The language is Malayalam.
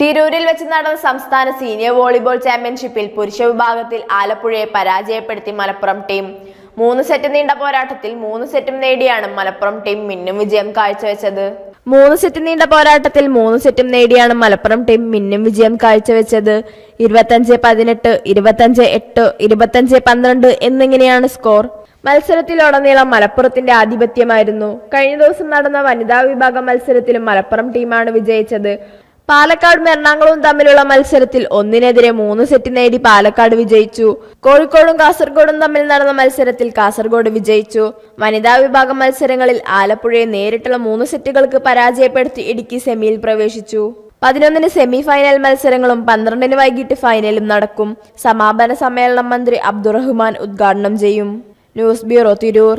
തിരൂരിൽ വെച്ച് നടന്ന സംസ്ഥാന സീനിയർ വോളിബോൾ ചാമ്പ്യൻഷിപ്പിൽ പുരുഷ വിഭാഗത്തിൽ ആലപ്പുഴയെ പരാജയപ്പെടുത്തി മലപ്പുറം ടീം. മൂന്ന് സെറ്റ് നീണ്ട പോരാട്ടത്തിൽ മൂന്ന് സെറ്റും നേടിയാണ് മലപ്പുറം ടീം മിന്നും വിജയം കാഴ്ചവെച്ചത്. മൂന്ന് സെറ്റ് നീണ്ട പോരാട്ടത്തിൽ മൂന്ന് സെറ്റും നേടിയാണ് മലപ്പുറം ടീം മിന്നും വിജയം കാഴ്ചവെച്ചത്. ഇരുപത്തഞ്ച് പതിനെട്ട് ഇരുപത്തഞ്ച് എട്ട് ഇരുപത്തഞ്ച് പന്ത്രണ്ട് എന്നിങ്ങനെയാണ് സ്കോർ മത്സരത്തിലുടനീളം മലപ്പുറത്തിന്റെ ആധിപത്യമായിരുന്നു. കഴിഞ്ഞ ദിവസം നടന്ന വനിതാ വിഭാഗം മത്സരത്തിലും മലപ്പുറം ടീമാണ് വിജയിച്ചത്. പാലക്കാടും എറണാകുളവും തമ്മിലുള്ള മത്സരത്തിൽ ഒന്നിനെതിരെ മൂന്ന് സെറ്റ് നേടി പാലക്കാട് വിജയിച്ചു. കോഴിക്കോടും കാസർഗോഡും തമ്മിൽ നടന്ന മത്സരത്തിൽ കാസർഗോഡ് വിജയിച്ചു. വനിതാ വിഭാഗം മത്സരങ്ങളിൽ ആലപ്പുഴയെ നേരിട്ടുള്ള മൂന്ന് സെറ്റുകൾക്ക് പരാജയപ്പെടുത്തി ഇടുക്കി സെമിയിൽ പ്രവേശിച്ചു. പതിനൊന്നിന് സെമി ഫൈനൽ മത്സരങ്ങളും പന്ത്രണ്ടിന് വൈകിട്ട് ഫൈനലും നടക്കും. സമാപന സമ്മേളനം മന്ത്രി അബ്ദുറഹ്മാൻ ഉദ്ഘാടനം ചെയ്യും. News bureau Tirur.